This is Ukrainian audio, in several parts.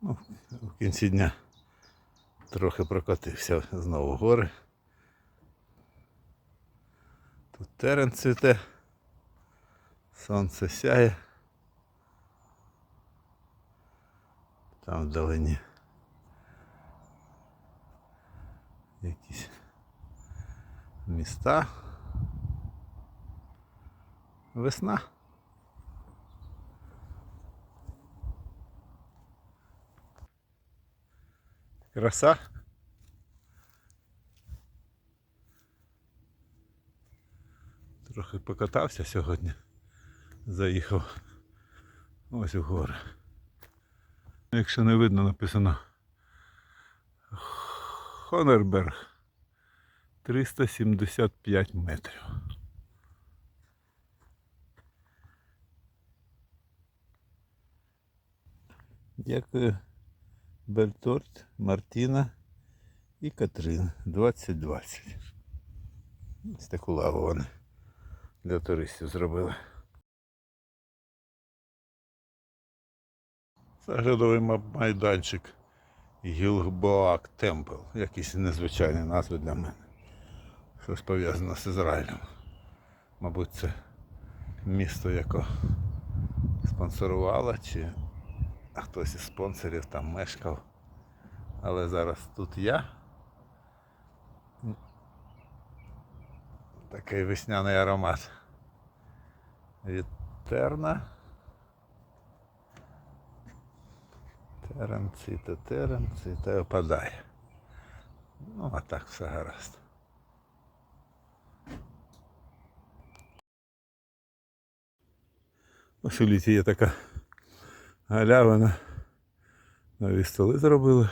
Ну, в кінці дня трохи прокотився знову гори. Тут терен цвіте, сонце сяє. Там вдалині якісь міста. Весна. Краса. Трохи покатався сьогодні. Заїхав ось у гори. Якщо не видно, написано Хонерберг 375 метрів. Дякую. Бельторт, Мартіна і Катрин 2020. Ось таку лаву вони для туристів зробили. Заглядовий ма- майданчик Гілбоак Темпл. Якісь незвичайні назви для мене. Щось пов'язане з Ізраїлем. Мабуть, це місто, яке спонсорувало, чи хтось із спонсорів там мешкав. Але зараз тут я. Такий весняний аромат. Від терна. Терен, ціта, терен, ціта опадає. Ну, а так все гаразд. Ось у літі є така галявина. Нові столи зробили.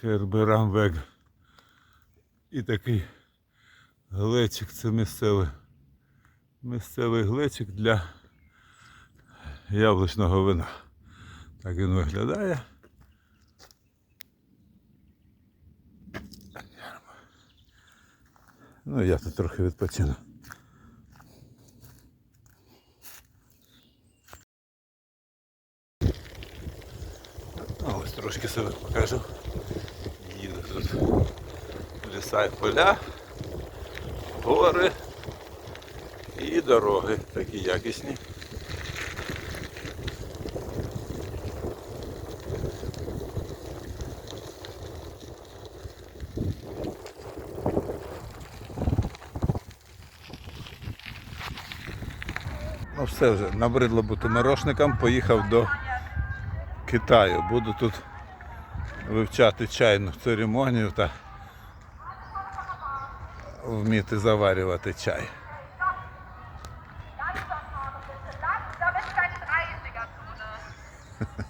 Керберамвег. І такий глечик, це місцевий. Місцевий глечик для яблучного вина. Так він виглядає. Ну, я тут трохи відпочину. Трошки себе покажу. Їду тут ліса і поля, гори і дороги такі якісні. Ну все вже, набридло бути мирошником, поїхав до Китаю. Буду тут вивчати чайну церемонію та вміти заварювати чай.